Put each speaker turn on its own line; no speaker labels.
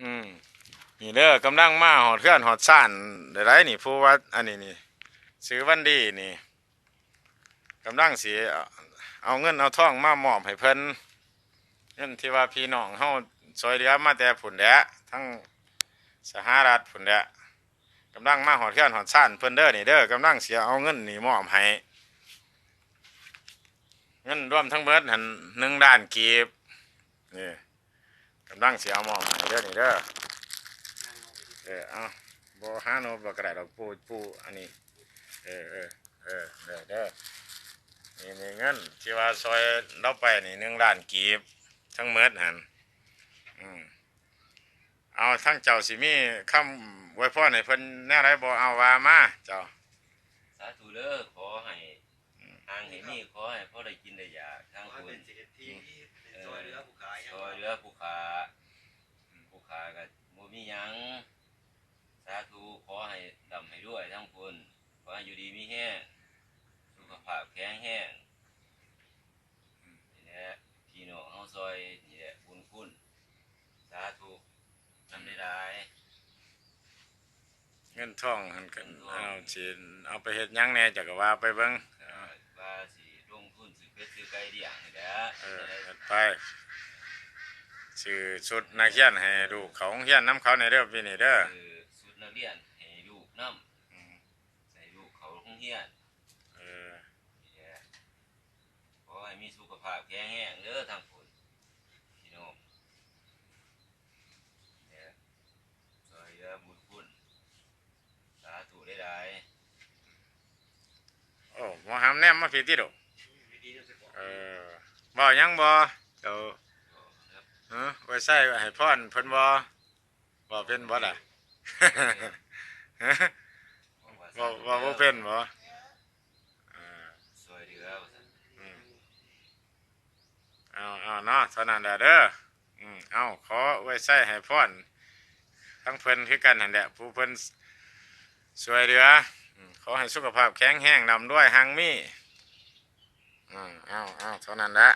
อืมนี่เด้อกำลังมาหอดเคลื่อนหอดซ่านไดไรนี่ผู้ว่าอันนี้นี่ซื้อวันดีนี่กำลังสีเอาเงินเอาทองมามอบให้เพิ่นเงินที่ว่าพี่น้องเฮาซอยเหลือมาแต่ผุนแดะทั้งสหรัฐผุนแดะกำลังมาหอดเคลื่อนหอดซ่านเพิ่นเด้อนี่เด้อกำลังเสียเอาเงินนี่มอบให้เงินรวมทั้งเบิดหันหนึ่งด้านกีบนี่ กำลังเสียเอามอบให้เด้อนี่เด้อเออเอาบหาโนบกระดาษดอกปูปูอันนี้ เออเออเออเด้อเด้อนี่นี่เงินที่ว่าซอยเราไปนี่หนึ่งล้านกีบทั้งเมดหันอืมเอาทั้งเจ้าสิมีคำไว้พ่อในเพิ่นแน่ไรบ่เอาว่ามาเจ้า
สาธุเด้อขอให้ทางให้มีขอให้พ่อได้กินได้อยากทาง
ขอให้
คุ
เป็
ณ
นเศรษฐีซอยเหลือผู้ขาย
ซอยเหลือผู้ขาผู้ ขาก็บ่มีหยัง สาธุขอให้ดำให้ด้วยทั้งคุณขอให้อยู่ดีมีแห้งสุขภาพแข็งแรงนี่แหละพี่น้องเฮาซอยนี่แหละบุญคุณสาธุนำได้หลาย
เงินทองหันกันเอาสิเอาไปเฮ็ดหยังแหน่จักก็ว่าไปเบิ่ง
เอ่อว่าสิลงทุนซื้อเป็ดซื้อไก่เลี้ยงนี่แหละ
เออเฮ็ดไป ชื่อชุดนักเรียนให้ลูกเขาโรงเรียนน้ำเขาในเด้อพี่นี่เด้อ
คือสุดนักเรียนให้ลูกน้
อืมำ
ใส่ลูกเขาโรงเรียน
เออ
นี่แหละขอให้มีสุขภาพแข็งแรงเด้อทางคนพี่น้องเนี่ยซอยเหลือบุญคุณสาธุได้ได้
โอ้หมอหามแนมมาพี่ติดอก
ดีๆจะบอก
เออบ่ยังบ่เจ้า
ครับ
เออไว้ใส่ไว้ให้พรเพิ่นบ่บ่เป็นบ่ล่ะบ่บ่บ่เป็นบ่เออ
ซอยเหลือว่าซั่น
อืมเอาเอาเนาะเท่านั้นแหละเด้ออืมเอาขอไว้ใส่ให้พรทั้งเพิ่นคือกันนั่นแหละผู้เพิ่นช่วยเหลืออืมขอให้สุขภาพแข็งแรงนำด้วยหังมีอืมเอาเอาเท่านั้นแหละ